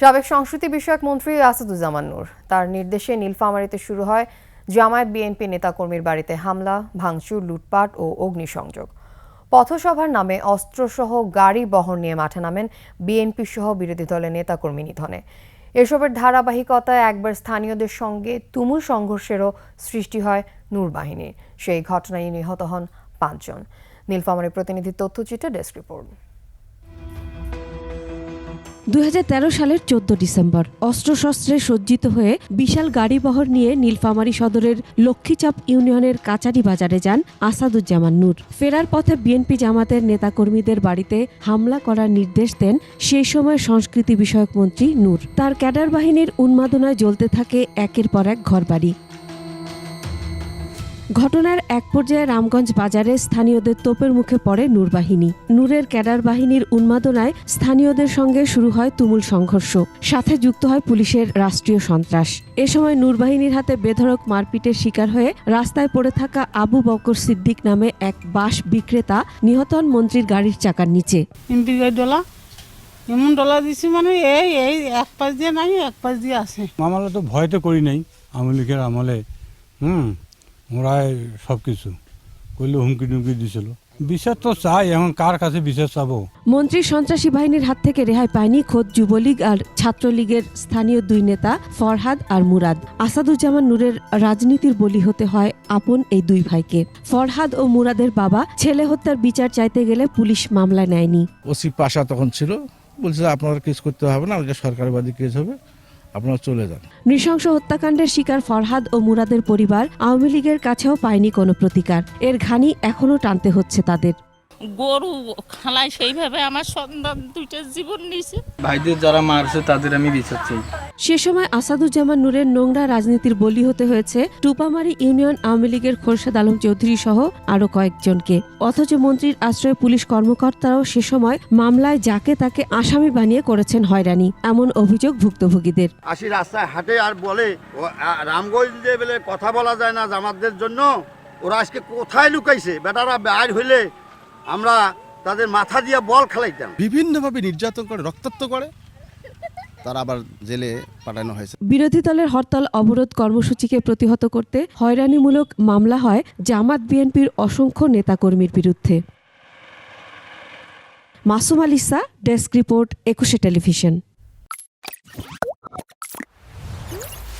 সাবেক সংস্কৃতি বিষয়ক মন্ত্রী আসাদুজ্জামান নূর। তার নির্দেশে নীলফামারীতে শুরু হয় জামায়াত বিএনপি নেতাকর্মীর বাড়িতে হামলা, ভাঙচুর, লুটপাট ও অগ্নিসংযোগ। পথসভার নামে অস্ত্রসহ গাড়ি বহর নিয়ে মাঠে নামেন বিএনপি সহ বিরোধী দলের নেতাকর্মী নিধনে। এসবের ধারাবাহিকতায় একবার স্থানীয়দের সঙ্গে তুমুল সংঘর্ষেরও সৃষ্টি হয় নূর বাহিনীর। সেই ঘটনায় নিহত হন পাঁচজন। নীলফামারী প্রতিনিধি তথ্যচিত্রে ডেস্ক রিপোর্ট। দুই হাজার তেরো সালের চোদ্দ ডিসেম্বর। অস্ত্রশস্ত্রে সজ্জিত হয়ে বিশাল গাড়িবহর নিয়ে নীলফামারী সদরের লক্ষ্মীচাপ ইউনিয়নের কাচারি বাজারে যান আসাদুজ্জামান নূর। ফেরার পথে বিএনপি জামাতের নেতাকর্মীদের বাড়িতে হামলা করার নির্দেশ দেন সেই সময় সংস্কৃতি বিষয়ক মন্ত্রী নূর। তার ক্যাডার বাহিনীর উন্মাদনায় জ্বলতে থাকে একের পর এক ঘরবাড়ি। ঘটনার এক পর্যায়ে রামগঞ্জ বাজারে স্থানীয়দের তোপের মুখে পড়ে নূর বাহিনী নূরের ক্যাডার বাহিনীর উন্মাদনায় স্থানীয়দের সঙ্গে শুরু হয় তুমুল সংঘর্ষ। সাথে যুক্ত হয় পুলিশের রাষ্ট্রীয় সন্ত্রাস। এ সময় নূর বাহিনীর হাতে বেধড়ক মারপিটের শিকার হয়ে রাস্তায় পড়ে থাকা আবু বকর সিদ্দিক নামে এক বাস বিক্রেতা নিহত হন মন্ত্রীর গাড়ির চাকার নিচে। এমন ডলা দিছি মানে এই এই এক পাশ দিয়ে নাই এক পাশ দিয়ে আসে আমলে তো ভয় তো করি নাই আওয়ামী লীগের আমলে। হুম? ওরাই সব কিছু করলে হুমকি টুমকি দিছিল। বিচার তো চাই এখন কার কাছে বিচার চাবো? মন্ত্রীর সন্ত্রাসী বাহিনীর হাত থেকে রেহাই পায়নি খোদ যুবলীগ আর ছাত্রলীগের স্থানীয় দুই নেতা ফরহাদ আর মুরাদ। আসাদুজ্জামান নূরের রাজনীতির বলি হতে হয় আপন এই দুই ভাইকে। ফরহাদ ও মুরাদের বাবা ছেলে হত্যার বিচার চাইতে গেলে পুলিশ মামলা নেয়নি। ওসি পাশা তখন ছিল। বলছে আপনার কেস করতে হবে না সরকারবাদী কেস হবে। আপনারা চলে যান। নৃশংস হত্যাকাণ্ডের শিকার ফরহাদ ও মুরাদের পরিবার আওয়ামী লীগের কাছেও পায়নি কোনো প্রতিকার। এর ঘানি এখনও টানতে হচ্ছে তাদের। গরু খালায় সেইভাবে আমার সন্তান দুইটা জীবন নিয়েছে। ভাইদের যারা মারছে তাদের আমি বিচার চাই। সে সময় আসাদুজ্জামান নূরের নোংরা রাজনীতির বলি হতে হয়েছে টুপামারি ইউনিয়ন আওয়ামী লীগের খোরশেদ আলম চৌধুরী সহ আরও কয়েকজনকে। অথচ মন্ত্রীর আশ্রয়ে পুলিশ কর্মকর্তারাও সে সময় মামলায় যাকে তাকে আসামি বানিয়ে করেছেন হয়রানি এমন অভিযোগ ভুক্তভোগীদের। আসি রাস্তায় হাঁটে আর বলে রামগঞ্জে বলে কথা বলা যায় না জামাতদের জন্য ওরা আজকে কোথায় লুকাইছে? বেটারা বাইর হইলে আমরা তাদের মাথা দিয়ে বল খেলাইতাম। বিভিন্নভাবে নির্যাতন করে রক্তাক্ত করে। তারা আবার জেলে পাঠানো হয়েছে। বিরোধী দলের হরতাল অবরোধ কর্মসূচিকে প্রতিহত করতে হয়রানিমূলক মামলা হয় জামাত বিএনপির অসংখ্য নেতাকর্মীর বিরুদ্ধে। Masum Alisa desk report, Ekushey television.